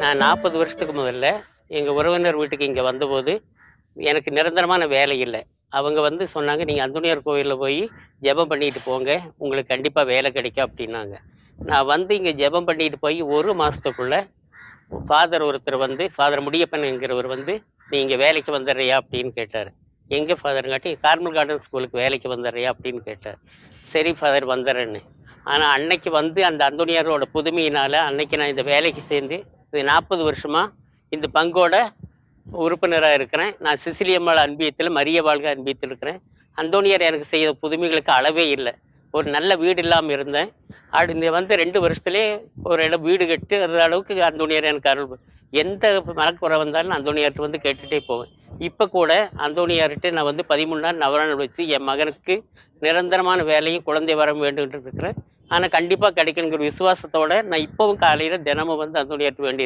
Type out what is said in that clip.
நான் நாற்பது வருஷத்துக்கு முதல்ல எங்கள் உறவினர் வீட்டுக்கு இங்கே வந்தபோது எனக்கு நிரந்தரமான வேலை இல்லை. அவங்க வந்து சொன்னாங்க நீங்கள் அந்தோனியார் கோயிலில் போய் ஜெபம் பண்ணிட்டு போங்க. உங்களுக்கு கண்டிப்பாக வேலை கிடைக்கும் அப்படின்னாங்க. நான் வந்து இங்கே ஜெபம் பண்ணிட்டு போய் ஒரு மாதத்துக்குள்ளே ஃபாதர் ஒருத்தர் வந்து ஃபாதர் முடியப்பன்ங்கிறவர் வந்து நீ இங்கே வேலைக்கு வந்துடுறியா? அப்படின்னு கேட்டார். எங்கே ஃபாதருங்காட்டி கார்மல் கார்டன் ஸ்கூலுக்கு வேலைக்கு வந்துடுறியா? அப்படின்னு கேட்டார். சரி ஃபாதர் வந்துடுறேன்னு. ஆனால் அன்னைக்கு வந்து அந்த அந்தோனியாரோட புதுமையினால் அன்னைக்கு நான் இந்த வேலைக்கு சேர்ந்து இது நாற்பது வருஷமாக இந்த பங்கோட உறுப்பினராக இருக்கிறேன். நான் சிசிலியம்மாள் அன்பியத்தில் மரிய வாழ்க அன்பியத்தில் இருக்கிறேன். அந்தோனியார் எனக்கு செய்த புதுமைகளுக்கு அளவே இல்லை. ஒரு நல்ல வீடு இல்லாமல் இருந்தேன். அப்படி இந்த வந்து ரெண்டு வருஷத்துலேயே ஒரு இடம் வீடு கட்டு அந்த அளவுக்கு அந்தோனியார் எனக்கு அருள் எந்த மனக்குறை வந்தாலும் நான் அந்தோனியார்கிட்ட வந்து கேட்டுகிட்டே போவேன். இப்போ கூட அந்தோனியார்கிட்ட நான் வந்து பதிமூணு நாள் நவராணம் வச்சு என் மகனுக்கு நிரந்தரமான வேலையும் குழந்தை வர வேண்டும் இருக்கிறேன். ஆனால் கண்டிப்பாக கிடைக்கணுங்கிற விசுவாசத்தோட நான் இப்போவும் காலையில் தினமும் வந்து அந்தோனியார்ட்ட வேண்டி